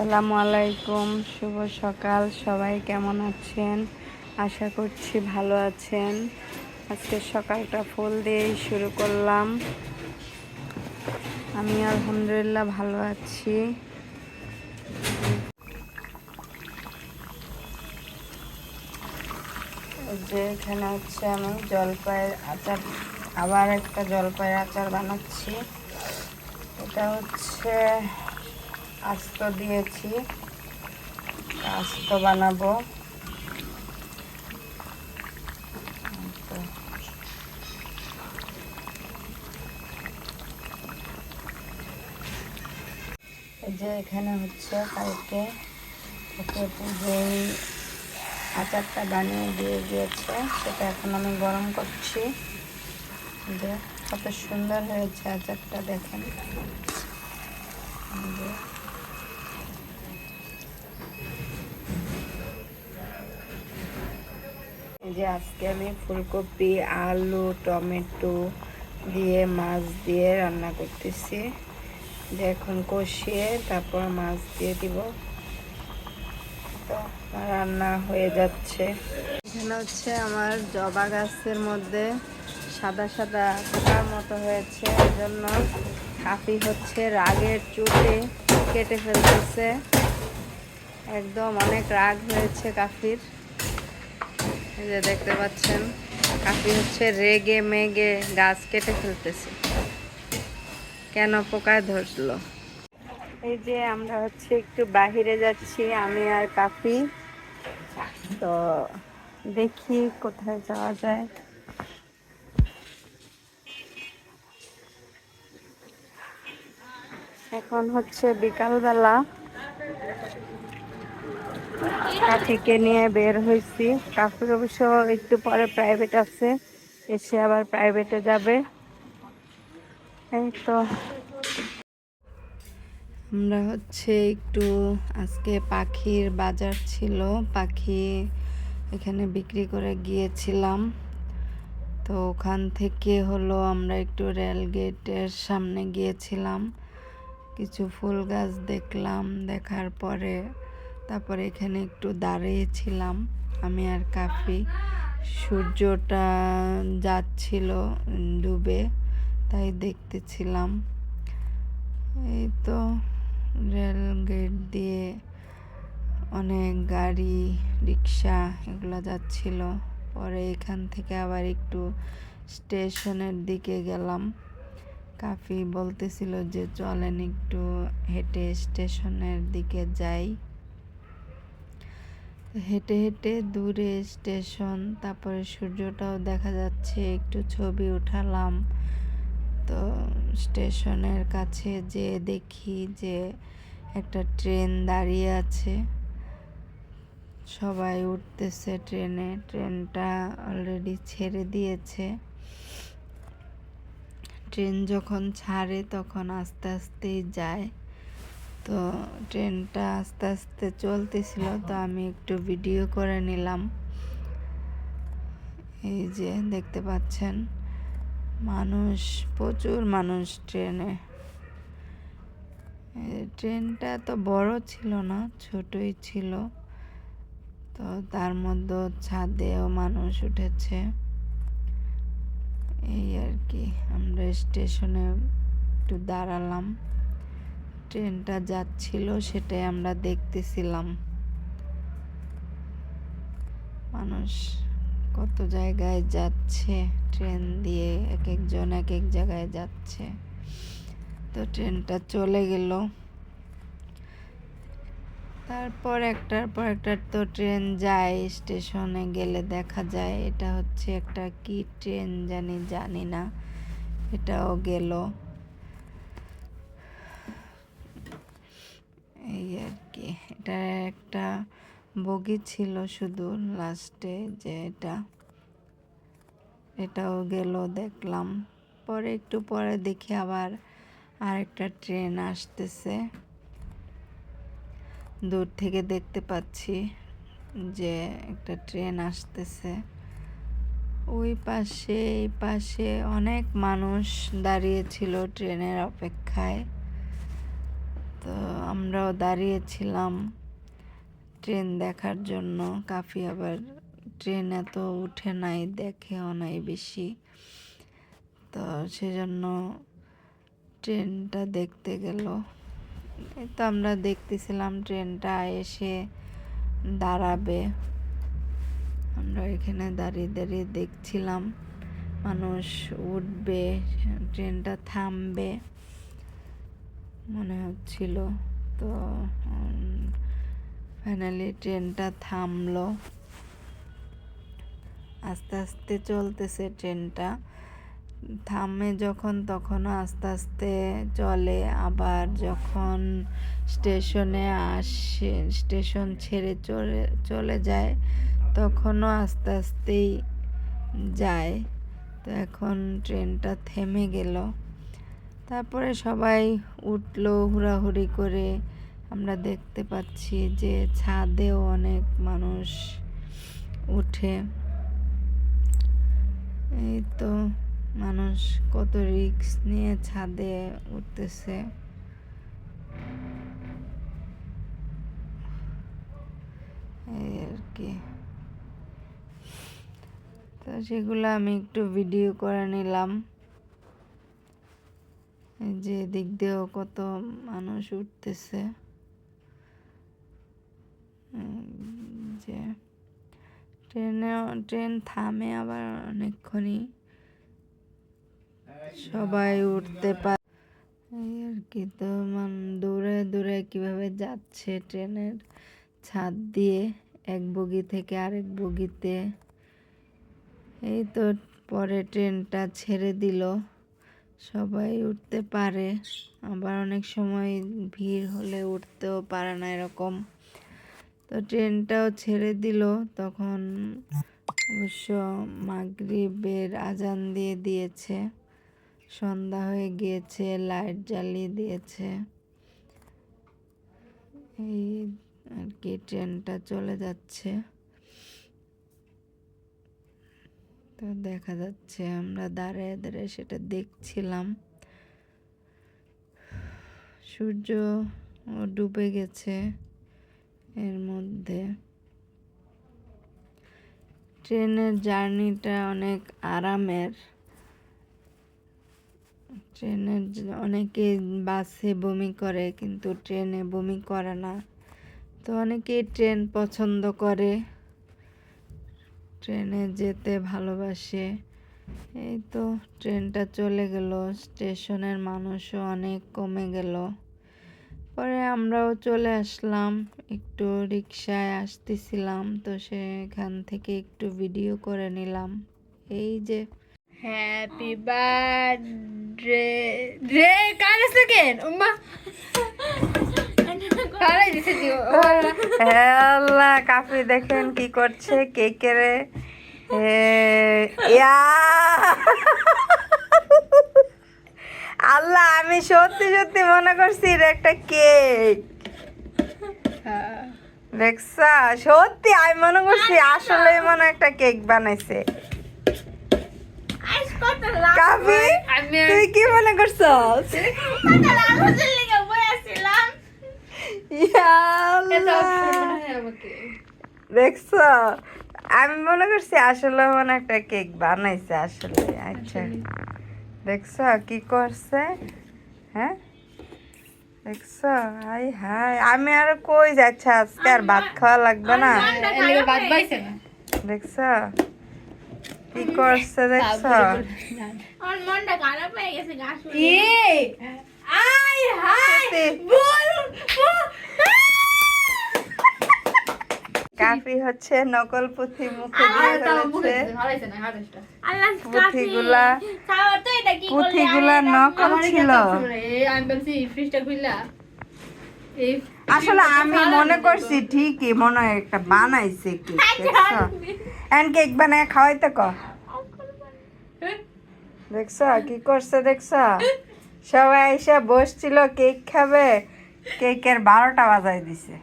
আসসালামু আলাইকুম, শুভ সকাল, সবাই কেমন আছেন? আশা করছি ভালো আছেন। আজকে সকালটা ফুল দিয়েই শুরু করলাম। আমি আলহামদুলিল্লাহ ভালো আছি। যে এখানে হচ্ছে আমি জলপাইয়ের আচার, আবার একটা জলপাইয়ের আচার বানাচ্ছি। এটা হচ্ছে আস্ত দিয়েছি। আস্ত বানাবো। যে এখানে হচ্ছে কালকে ওকে পুজোয় আচারটা বানিয়ে দিয়ে গিয়েছে সেটা এখন আমি গরম করছি। যে কত সুন্দর হয়েছে আচারটা দেখেন। যে আজকে আমি ফুলকপি, আলু, টমেটো দিয়ে, মাছ দিয়ে রান্না করতেছি। এখন কষিয়ে তারপর মাছ দিয়ে দিব। তো রান্না হয়ে যাচ্ছে। এখানে হচ্ছে আমার জবা গাছের মধ্যে সাদা সাদা পোকার মতো হয়েছে। এই জন্য কাফি হচ্ছে রাগের চুটে কেটে ফেলতেছে। একদম অনেক রাগ হয়েছে কাফির। যে দেখতে পাচ্ছেন, কাফি হচ্ছে রেগে মেগে গাছ কেটে ফেলতেছে। কেন পোকায় ধরলো? এই যে আমরা হচ্ছে একটু বাহিরে যাচ্ছি, আমি আর কাফি। তো দেখি কোথায় যাওয়া যায়। এখন হচ্ছে বিকালবেলা। কাফিকে নিয়ে বের হয়েছি। কাফির অবশ্য একটু পরে প্রাইভেট আছে। এসে আবার প্রাইভেটে যাবে। এই তো। আমরা হচ্ছে একটু আজকে পাখির বাজার ছিল। পাখি এখানে বিক্রি করে গিয়েছিলাম। তো ওখান থেকে হলো আমরা একটু রেল গেটের সামনে গিয়েছিলাম। কিছু ফুল গাছ দেখলাম। দেখার পরে তারপরে এখানে একটু দাঁড়িয়েছিলাম। আমি আর কাফি। সূর্যটা যাচ্ছিল ডুবে, তাই দেখতেছিলাম। এই তো রেল গেট দিয়ে অনেক গাড়ি, রিক্সা এগুলো যাচ্ছিল। পরে এখান থেকে আবার একটু স্টেশনের দিকে গেলাম। কাফি বলতেছিল যে চলেন একটু হেঁটে স্টেশনের দিকে যাই। হেঁটে হেঁটে দূরে স্টেশন, তারপরে সূর্যটাও দেখা যাচ্ছে, একটু ছবি উঠালাম। তো স্টেশনের কাছে যে দেখি যে একটা ট্রেন দাঁড়িয়ে আছে। সবাই উঠতেছে ট্রেনে, ট্রেনটা অলরেডি ছেড়ে দিয়েছে। ট্রেন যখন ছাড়ে, তখন আস্তে, আস্তেই যায়। তো ট্রেনটা আস্তে আস্তে চলতেছিল, তো আমি একটু ভিডিও করে নিলাম। এই যে দেখতে পাচ্ছেন, মানুষ, প্রচুর মানুষ ট্রেনে। ট্রেনটা তো বড় ছিল না, ছোটই ছিল। তো তার মধ্যে ছাদেও মানুষ উঠেছে। এই আর কি, আমরা স্টেশনে একটু দাঁড়ালাম। ট্রেনটা যাচ্ছিল, সেটাই আমরা দেখতেছিলাম। মানুষ কত জায়গায় যাচ্ছে, ট্রেন দিয়ে এক একজন এক এক জায়গায় যাচ্ছে। তো ট্রেনটা চলে গেল। তারপর একটার পর একটা তো ট্রেন যায়, স্টেশনে গেলে দেখা যায়, এটা হচ্ছে একটা কি ট্রেন জানি জানি না, এটাও গেল এই আর কি এটা একটা বগি ছিল শুধু লাস্টে যে এটা, এটাও গেল দেখলাম। পরে একটু পরে দেখি আবার আরেকটা ট্রেন আসতেছে। দূর থেকে দেখতে পাচ্ছি যে একটা ট্রেন আসতেছে। ওই পাশে, এই পাশে অনেক মানুষ দাঁড়িয়েছিল ট্রেনের অপেক্ষায়। তো আমরাও দাঁড়িয়েছিলাম। ট্রেন দেখার জন্য। কাফি আবার ট্রেন এত উঠে নাই, দেখেও নাই বেশি। তো সেজন্য ট্রেনটা দেখতে গেল। তো আমরা দেখতেছিলাম ট্রেনটা এসে দাঁড়াবে। আমরা এখানে দাঁড়িয়ে দাঁড়িয়ে দেখছিলাম। মানুষ উঠবে, ট্রেনটা থামবে, মনে হচ্ছিল। তো ফাইনালি ট্রেনটা থামলো। আস্তে আস্তে চলতেছে ট্রেনটা থামে যখন, তখনও আস্তে আস্তে চলে। আবার যখন স্টেশনে আসে, স্টেশন ছেড়ে চলে চলে যায়, তখনও আস্তে আস্তেই যায়। তো এখন ট্রেনটা থেমে গেল। তারপরে সবাই উঠল হুড়াহুড়ি করে। আমরা দেখতে পাচ্ছি যে ছাদেও অনেক মানুষ উঠে। এই তো মানুষ কত রিস্ক নিয়ে ছাদে উঠতেছে। এই আর কি। তো সেগুলো আমি একটু ভিডিও করে নিলাম। যে দিক দিয়েও কত মানুষ উঠতেছে। যে ট্রেনে, ট্রেন থামে আবার অনেকক্ষণই। সবাই উঠতে পারে আর কি তো, মান, দূরে দূরে কীভাবে যাচ্ছে ট্রেনের ছাদ দিয়ে, এক বগি থেকে আরেক বগিতে। এই তো পরে ট্রেনটা ছেড়ে দিল। সবাই উঠতে পারে, আবার অনেক সময় ভিড় হলে উঠতেও পারে না এরকম। তো ট্রেনটাও ছেড়ে দিল। তখন অবশ্য মাগরিবের আজান দিয়ে দিয়েছে। সন্ধ্যা হয়ে গিয়েছে, লাইট জ্বালিয়ে দিয়েছে। এই আর কি, ট্রেনটা চলে যাচ্ছে। তো দেখা যাচ্ছে আমরা দাঁড়ায় দাঁড়ায় সেটা দেখছিলাম। সূর্য ডুবে গেছে। এর মধ্যে। ট্রেনের জার্নিটা অনেক আরামের। ট্রেনের অনেকে বাসে বমি করে, কিন্তু ট্রেনে বমি করে না। তো অনেকেই ট্রেন পছন্দ করে। ট্রেনে যেতে ভালোবাসে। এই তো ট্রেনটা চলে গেল, স্টেশনের মানুষও অনেক কমে গেল। পরে আমরাও চলে আসলাম। একটু রিক্সায় আসতেছিলাম তো সেখান থেকে একটু ভিডিও করে নিলাম। এই যে হ্যাপি বার্থডে রে কার সেকেন্ড উম্মা। আল্লাহ কাফি দেখেন কি করছে কেকের আল্লাহ আমি সত্যি সত্যি মনে করছি এটা একটা কেক। দেখছা? সত্যি আমি মনে করছি আসলে মনে একটা কেক বানাইছে। আমি তুই কি মনে করছস আল্লাহ। আমাকে। আমি মনে করছি আসলে মনে একটা কেক বানাইছে আসলে আচ্ছা। দেখছ কি করছে? হ্যাঁ? দেখছ? Hi hi. আমি আর কই যাচ্ছি আজকে? আর ভাত খাওয়া লাগবে না? দেখছ? কি করছে দেখছ? আমার মনটা খারাপ হয়ে গেছে গাছ। আই হাই বল। কাফি হচ্ছে নকল পুঁথি মুখে দিয়ে পুঁথিগুলা কি পুঁথিগুলা নকল ছিল। আসলে আমি মনে করছি ঠিকই মনে হয় একটা বানাইছে কেক দেখছ? এন্ড কেক বানায় খাওয়াইতে ক? দেখছ? কি করছে দেখছ? সবাই এসে বসছিল কেক খাবে। কেকের বারোটা বাজায় দিছে।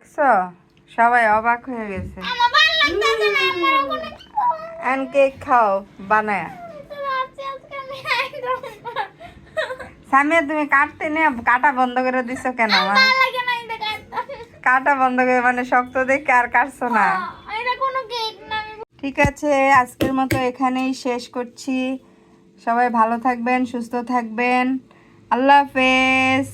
দেখছ? সবাই অবাক হয়ে গেছে। আমার ভালো লাগতেছে না আমার ওখানে এন্ড কেক খাও বানায়। সামিয়া তুমি কাটতে নে কাটা বন্ধ করে দিছো কেন? মানে কাটা বন্ধ করে মানে শক্ত দেখে আর কাটছো না। আমি ঠিক আছে আজকের মতো এখানেই শেষ করছি। সবাই ভালো থাকবেন সুস্থ থাকবেন। আল্লাহ হাফেজ।